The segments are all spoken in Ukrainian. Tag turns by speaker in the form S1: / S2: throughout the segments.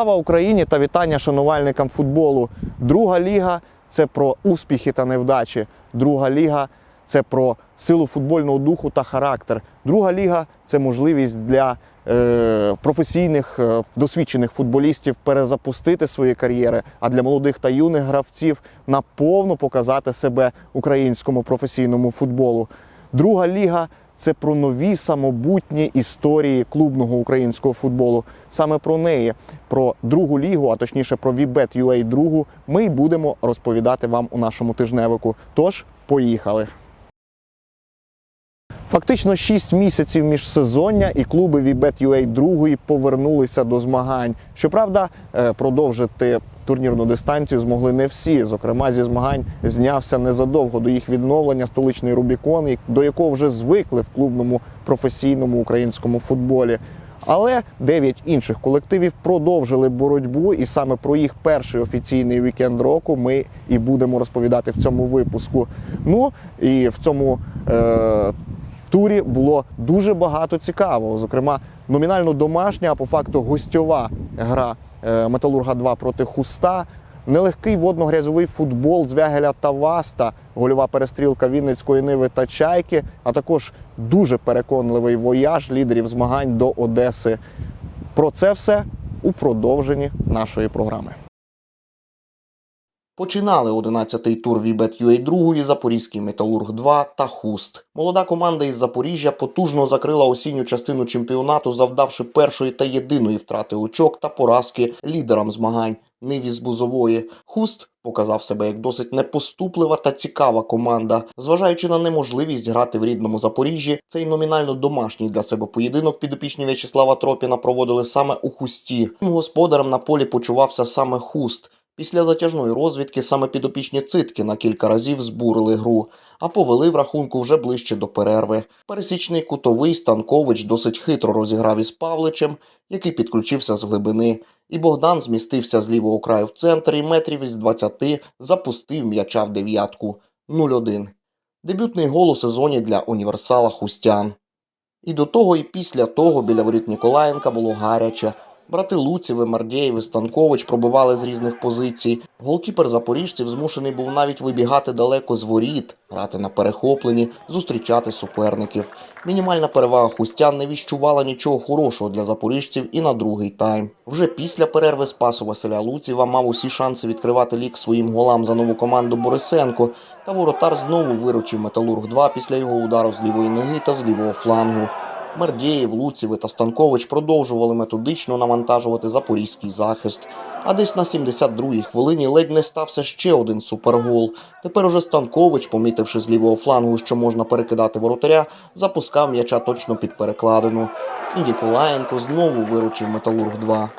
S1: Слава Україні та вітання шанувальникам футболу. Друга ліга це про успіхи та невдачі. Друга ліга це про силу футбольного духу та характер. Друга ліга це можливість для е, професійних е, досвідчених футболістів перезапустити свої кар'єри, а для молодих та юних гравців наповну показати себе українському професійному футболу. Друга ліга це про нові самобутні історії клубного українського футболу. Саме про неї, про другу лігу, а точніше про Вібет UA другу, ми й будемо розповідати вам у нашому тижневику. Тож, поїхали. Фактично 6 місяців міжсезоння і клуби Вібет UA другої повернулися до змагань. Щоправда, е, продовжити турнірну дистанцію змогли не всі. Зокрема, зі змагань знявся незадовго до їх відновлення столичний Рубікон, до якого вже звикли в клубному професійному українському футболі. Але дев'ять інших колективів продовжили боротьбу, і саме про їх перший офіційний вікенд року ми і будемо розповідати в цьому випуску. Ну і в цьому е, турі було дуже багато цікавого. Зокрема, номінально домашня, а по факту гостьова гра е, Металурга 2 проти Хуста. Нелегкий водно-грязовий футбол Звягеля та Васта, гольова перестрілка Вінницької Ниви та Чайки, а також дуже переконливий вояж лідерів змагань до Одеси. Про це все у продовженні нашої програми. Починали 11-й тур Вібет UA 2 Запорізький Металург 2 та Хуст. Молода команда із Запоріжжя потужно закрила осінню частину чемпіонату, завдавши першої та єдиної втрати очок та поразки лідерам змагань. Ниві з Бузової. Хуст показав себе як досить непоступлива та цікава команда. Зважаючи на неможливість грати в рідному Запоріжжі, цей номінально домашній для себе поєдинок підопічні В'ячеслава Тропіна проводили саме у Хусті. Господарем на полі почувався саме Хуст. Після затяжної розвідки саме підопічні цитки на кілька разів збурили гру, а повели в рахунку вже ближче до перерви. Пересічний кутовий Станкович досить хитро розіграв із Павличем, який підключився з глибини. І Богдан змістився з лівого краю в центр і метрів із 20 запустив м'яча в дев'ятку 0-1. Дебютний гол у сезоні для універсала Хустян. І до того, і після того біля воріт Ніколаєнка було гаряче. Брати Луців, Мардєєв і Станкович пробивали з різних позицій. Голкіпер запоріжців змушений був навіть вибігати далеко з воріт, грати на перехопленні, зустрічати суперників. Мінімальна перевага хустян не віщувала нічого хорошого для запоріжців і на другий тайм. Вже після перерви спасу Василя Луціва мав усі шанси відкривати лік своїм голам за нову команду Борисенко, та воротар знову виручив Металург 2 після його удару з лівої ноги та з лівого флангу. Мердєєв, Луців та Станкович продовжували методично навантажувати запорізький захист. А десь на 72-й хвилині ледь не стався ще один супергол. Тепер уже Станкович, помітивши з лівого флангу, що можна перекидати воротаря, запускав м'яча точно під перекладину. І Ніколаєнко знову виручив Металург 2.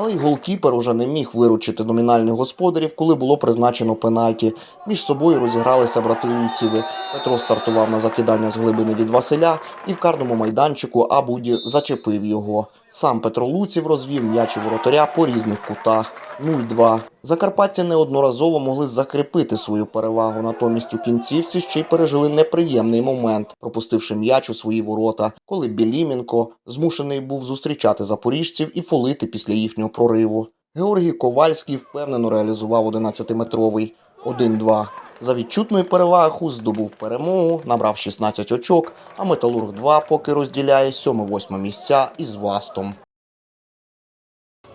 S1: Але й голкіпер уже не міг виручити номінальних господарів, коли було призначено пенальті. Між собою розігралися брати Луцеви. Петро стартував на закидання з глибини від Василя, і в карному майданчику Абуді зачепив його. Сам Петро Луців розвів м'яч у воротаря по різних кутах. 0-2. Закарпатці неодноразово могли закріпити свою перевагу, натомість у кінцівці ще й пережили неприємний момент, пропустивши м'яч у свої ворота, коли Біліменко змушений був зустрічати запоріжців і фолити після їхнього прориву. Георгій Ковальський впевнено реалізував 11-метровий 1-2. За відчутної переваги здобув перемогу, набрав 16 очок, а Металург 2 поки розділяє 7-8 місця із Вастом.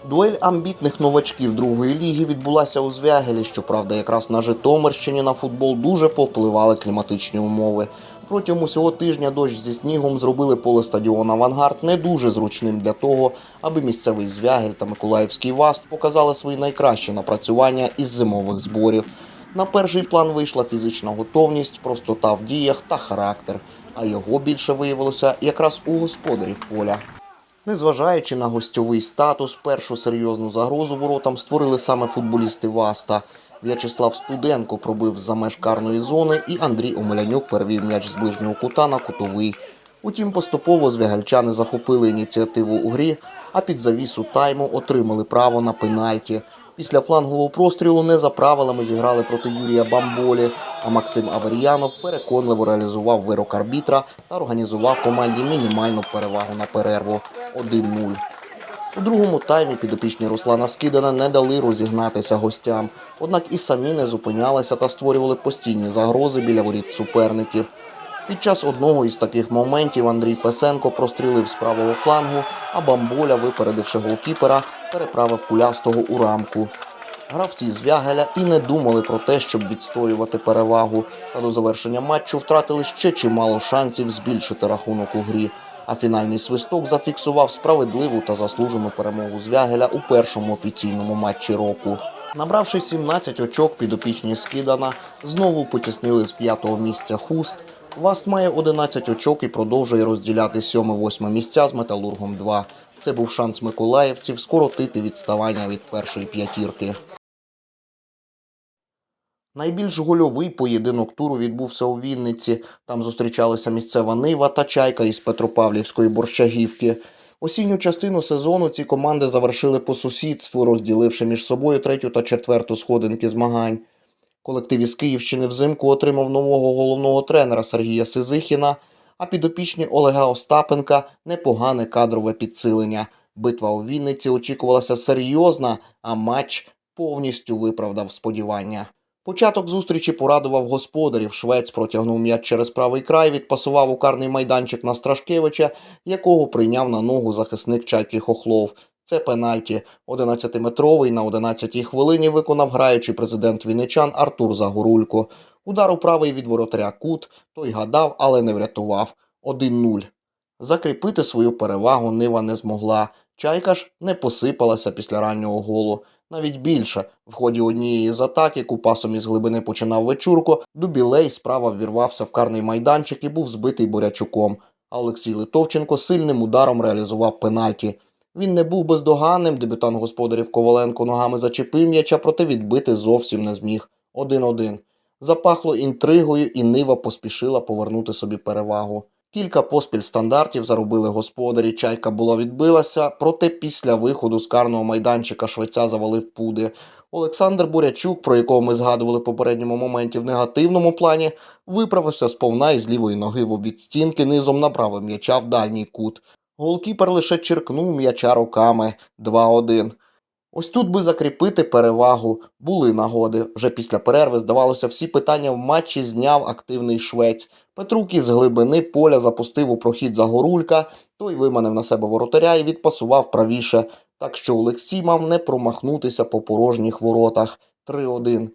S1: Дуель амбітних новачків другої ліги відбулася у Звягелі. Щоправда, якраз на Житомирщині на футбол дуже повпливали кліматичні умови. Протягом усього тижня дощ зі снігом зробили поле стадіону Авангард не дуже зручним для того, аби місцевий Звягель та Миколаївський Васт показали свої найкращі напрацювання із зимових зборів. На перший план вийшла фізична готовність, простота в діях та характер, а його більше виявилося якраз у господарів поля. Незважаючи на гостьовий статус, першу серйозну загрозу воротам створили саме футболісти Васта. В'ячеслав Студенко пробив за меж карної зони, і Андрій Омелянюк перевів м'яч з ближнього кута на кутовий. Утім, поступово звягальчани захопили ініціативу у грі, а під завісу тайму отримали право на пенальті. Після флангового прострілу не за правилами зіграли проти Юрія Бамболі, а Максим Авер'янов переконливо реалізував вирок арбітра та організував команді мінімальну перевагу на перерву 1-0. У другому таймі підопічні Руслана Скидана не дали розігнатися гостям, однак і самі не зупинялися та створювали постійні загрози біля воріт суперників. Під час одного із таких моментів Андрій Фесенко прострілив з правого флангу, а Бамболя, випередивши голкіпера, переправив кулястого у рамку. Гравці з Вягеля і не думали про те, щоб відстоювати перевагу, та до завершення матчу втратили ще чимало шансів збільшити рахунок у грі. А фінальний свисток зафіксував справедливу та заслужену перемогу з Вягеля у першому офіційному матчі року. Набравши 17 очок підопічні Скидана, знову потіснили з п'ятого місця хуст. Васт має 11 очок і продовжує розділяти 7-8 місця з Металургом 2. Це був шанс миколаївців скоротити відставання від першої п'ятірки. Найбільш гольовий поєдинок туру відбувся у Вінниці. Там зустрічалися місцева Нива та Чайка із Петропавлівської Борщагівки. Осінню частину сезону ці команди завершили по сусідству, розділивши між собою третю та четверту сходинки змагань. Колектив із Київщини взимку отримав нового головного тренера Сергія Сизихіна, а підопічні Олега Остапенка непогане кадрове підсилення. Битва у Вінниці очікувалася серйозна, а матч повністю виправдав сподівання. Початок зустрічі порадував господарів. Швець протягнув м'яч через правий край, відпасував у карний майданчик на Страшкевича, якого прийняв на ногу захисник Чайки Хохлов. Це пенальті. 11-метровий на 11-й хвилині виконав граючий президент вінничан Артур Загорулько. Удар у правий від воротаря Кут, той гадав, але не врятував. 1-0. Закріпити свою перевагу Нива не змогла. Чайка ж не посипалася після раннього голу. Навіть більше. В ході однієї з атак, яку пасом із глибини починав Вечурко, Дубілей справа ввірвався в карний майданчик і був збитий Борячуком. А Олексій Литовченко сильним ударом реалізував пенальті. Він не був бездоганним, дебютант господарів Коваленко ногами зачепив м'яча, проте відбити зовсім не зміг. 1-1. Запахло інтригою, і Нива поспішила повернути собі перевагу. Кілька поспіль стандартів заробили господарі. Чайка була відбилася, проте після виходу з карного майданчика швеця завалив пуди. Олександр Бурячук, про якого ми згадували в попередньому моменті в негативному плані, виправився сповна із лівої ноги в обід стінки, низом направив м'яча в дальній кут. Голкіпер лише черкнув м'яча руками 2-1. Ось тут би закріпити перевагу. Були нагоди. Вже після перерви, здавалося, всі питання в матчі зняв активний швець. Петрук із глибини поля запустив у прохід Загорулька, той виманив на себе воротаря і відпасував правіше, так що Олексій мав не промахнутися по порожніх воротах. 3-1.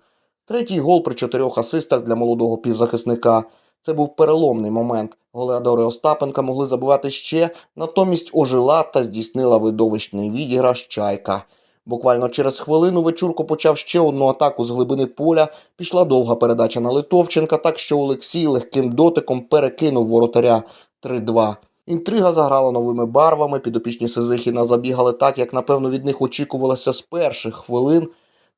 S1: Третій гол при чотирьох асистах для молодого півзахисника. Це був переломний момент. Голеадори Остапенка могли забивати ще, натомість ожила та здійснила видовищний відіграш Чайка. Буквально через хвилину Вечурко почав ще одну атаку з глибини поля. Пішла довга передача на Литовченка, так що Олексій легким дотиком перекинув воротаря 3-2. Інтрига заграла новими барвами. Підопічні Сизихіна забігали так, як напевно від них очікувалося з перших хвилин.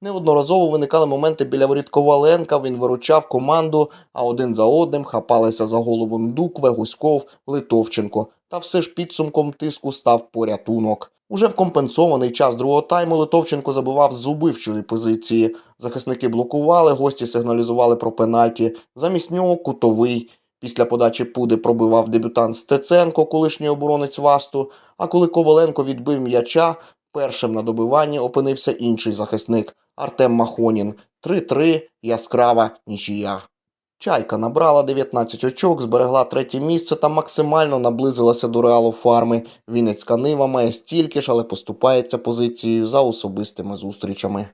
S1: Неодноразово виникали моменти біля воріт Коваленка, він виручав команду, а один за одним хапалися за голову Мдукве, Гуськов, Литовченко. Та все ж підсумком тиску став порятунок. Уже в компенсований час другого тайму Литовченко забивав з убивчої позиції. Захисники блокували, гості сигналізували про пенальті. Замість нього кутовий. Після подачі Пуди пробивав дебютант Стеценко, колишній оборонець Васту. А коли Коваленко відбив м'яча, першим на добиванні опинився інший захисник Артем Махонін. 3-3, яскрава нічия. Чайка набрала 19 очок, зберегла третє місце та максимально наблизилася до реалу фарми. Вінницька нива має стільки ж, але поступається позицією за особистими зустрічами.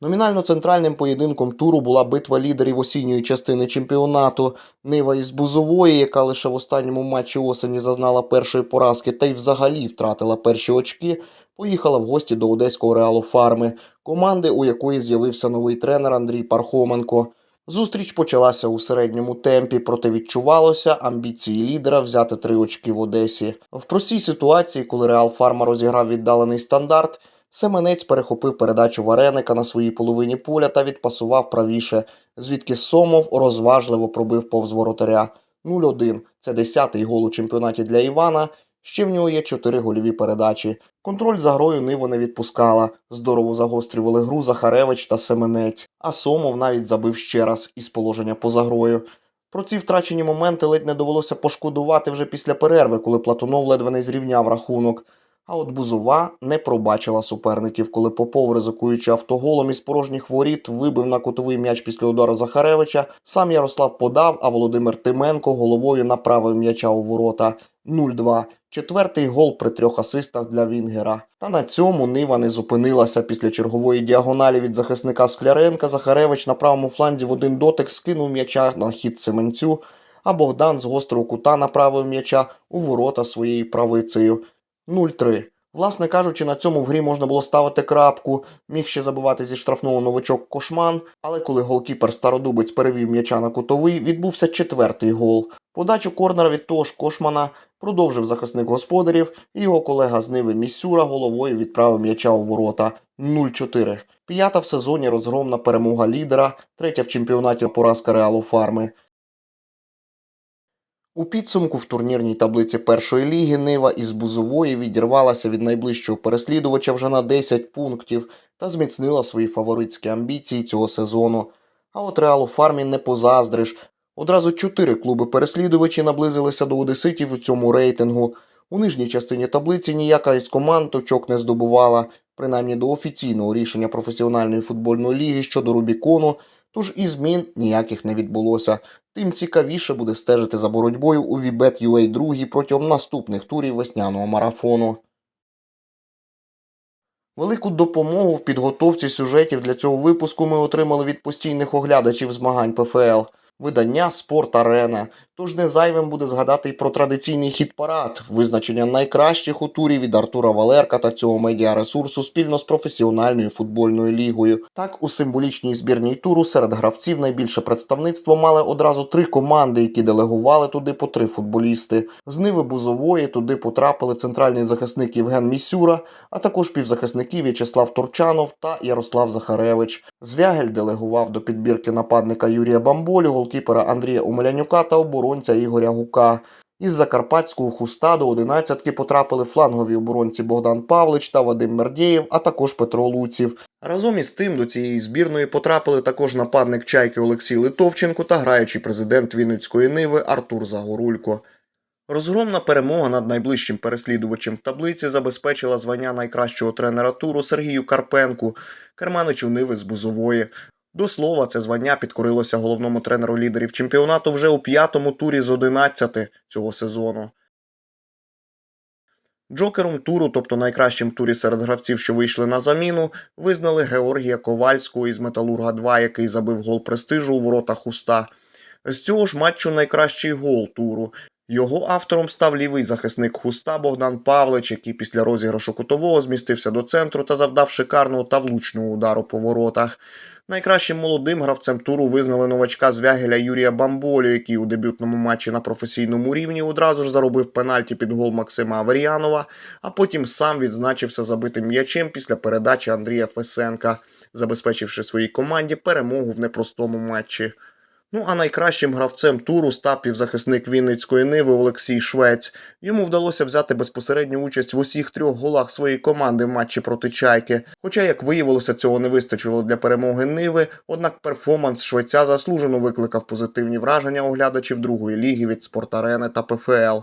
S1: Номінально центральним поєдинком туру була битва лідерів осінньої частини чемпіонату. Нива із Бузової, яка лише в останньому матчі осені зазнала першої поразки та й взагалі втратила перші очки, поїхала в гості до одеського реалу фарми, команди, у якої з'явився новий тренер Андрій Пархоменко. Зустріч почалася у середньому темпі, проте відчувалося амбіції лідера взяти три очки в Одесі. В простій ситуації, коли Реал Фарма розіграв віддалений стандарт, Семенець перехопив передачу Вареника на своїй половині поля та відпасував правіше, звідки Сомов розважливо пробив повз воротаря. 0-1. Це 10-й гол у чемпіонаті для Івана. Ще в нього є чотири гольові передачі. Контроль за грою Ниву не відпускала. Здорово загострювали гру Захаревич та Семенець. А Сомов навіть забив ще раз із положення поза грою. Про ці втрачені моменти ледь не довелося пошкодувати вже після перерви, коли Платунов ледве не зрівняв рахунок. А от Бузова не пробачила суперників, коли Попов, ризикуючи автоголом із порожніх воріт, вибив на кутовий м'яч після удару Захаревича. Сам Ярослав подав, а Володимир Тименко головою направив м'яча у ворота 0-2. Четвертий гол при трьох асистах для Вінгера. Та на цьому Нива не зупинилася після чергової діагоналі від захисника Скляренка. Захаревич на правому фланзі в один дотик скинув м'яча на хід Семенцю, а Богдан з гострого кута направив м'яча у ворота своєю правицею. 0-3. Власне кажучи, на цьому в грі можна було ставити крапку, міг ще забивати зі штрафного новачок Кошман, але коли голкіпер Стародубець перевів м'яча на кутовий, відбувся четвертий гол. Подачу корнера від того ж Кошмана продовжив захисник господарів, і його колега з Ниви Місюра головою відправив м'яча у ворота 0-4. П'ята в сезоні розгромна перемога лідера, третя в чемпіонаті поразка Реалу Фарми. У підсумку в турнірній таблиці першої ліги Нива із Бузової відірвалася від найближчого переслідувача вже на 10 пунктів та зміцнила свої фаворитські амбіції цього сезону. А от Реалу Фармі не позаздриш. Одразу чотири клуби-переслідувачі наблизилися до одеситів у цьому рейтингу. У нижній частині таблиці ніяка із команд очок не здобувала, принаймні до офіційного рішення професіональної футбольної ліги щодо Рубікону, тож і змін ніяких не відбулося. Тим цікавіше буде стежити за боротьбою у Вібет UA 2 протягом наступних турів весняного марафону. Велику допомогу в підготовці сюжетів для цього випуску ми отримали від постійних оглядачів змагань ПФЛ. Видання Спорт Арена. Тож не зайвим буде згадати й про традиційний хіт-парад, визначення найкращих у турі від Артура Валерка та цього медіаресурсу спільно з професіональною футбольною лігою. Так, у символічній збірній туру серед гравців найбільше представництво мали одразу три команди, які делегували туди по три футболісти. З Ниви Бузової туди потрапили центральний захисник Євген Місюра, а також півзахисники В'ячеслав Турчанов та Ярослав Захаревич. Звягель делегував до підбірки нападника Юрія Бамболю, голкіпера Андрія Умелянюка та оборонця Ігоря Гука. Із закарпатського хуста до одинадцятки потрапили флангові оборонці Богдан Павлич та Вадим Мердєєв, а також Петро Луців. Разом із тим до цієї збірної потрапили також нападник чайки Олексій Литовченко та граючий президент Вінницької Ниви Артур Загорулько. Розгромна перемога над найближчим переслідувачем в таблиці забезпечила звання найкращого тренера туру Сергію Карпенку, керманичу Ниви з Бузової. До слова, це звання підкорилося головному тренеру лідерів чемпіонату вже у п'ятому турі з 11 цього сезону. Джокером туру, тобто найкращим турі серед гравців, що вийшли на заміну, визнали Георгія Ковальського із Металурга 2, який забив гол престижу у воротах Хуста. З цього ж матчу найкращий гол туру. Його автором став лівий захисник Хуста Богдан Павлич, який після розіграшу кутового змістився до центру та завдав шикарного та влучного удару по воротах. Найкращим молодим гравцем туру визнали новачка з Вягеля Юрія Бамболю, який у дебютному матчі на професійному рівні одразу ж заробив пенальті під гол Максима Аверіанова, а потім сам відзначився забитим м'ячем після передачі Андрія Фесенка, забезпечивши своїй команді перемогу в непростому матчі. Ну а найкращим гравцем туру став півзахисник Вінницької Ниви Олексій Швець. Йому вдалося взяти безпосередню участь в усіх трьох голах своєї команди в матчі проти Чайки. Хоча, як виявилося, цього не вистачило для перемоги Ниви, однак перформанс швеця заслужено викликав позитивні враження оглядачів другої ліги від Спортарени та ПФЛ.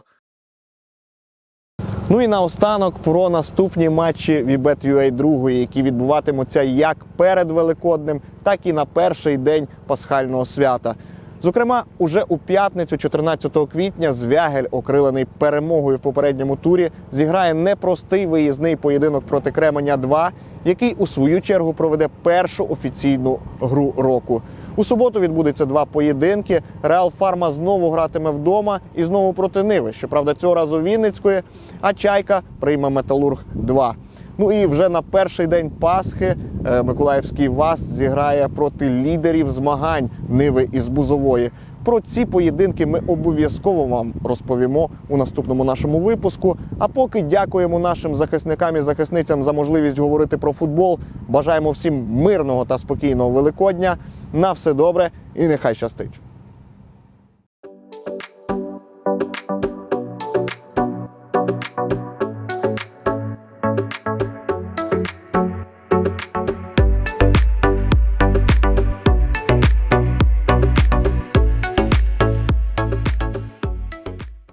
S2: Ну і наостанок про наступні матчі Вібет UA 2, які відбуватимуться як перед Великоднем, так і на перший день пасхального свята. Зокрема, уже у п'ятницю, 14 квітня, Звягель, окрилений перемогою в попередньому турі, зіграє непростий виїзний поєдинок проти Кременя 2, який у свою чергу проведе першу офіційну гру року. У суботу відбудеться два поєдинки. Реал Фарма знову гратиме вдома і знову проти Ниви. Щоправда, цього разу Вінницької, а Чайка прийме Металург 2. Ну і вже на перший день Пасхи е, Миколаївський ВАС зіграє проти лідерів змагань Ниви із Бузової. Про ці поєдинки ми обов'язково вам розповімо у наступному нашому випуску. А поки дякуємо нашим захисникам і захисницям за можливість говорити про футбол. Бажаємо всім мирного та спокійного Великодня. На все добре і нехай щастить.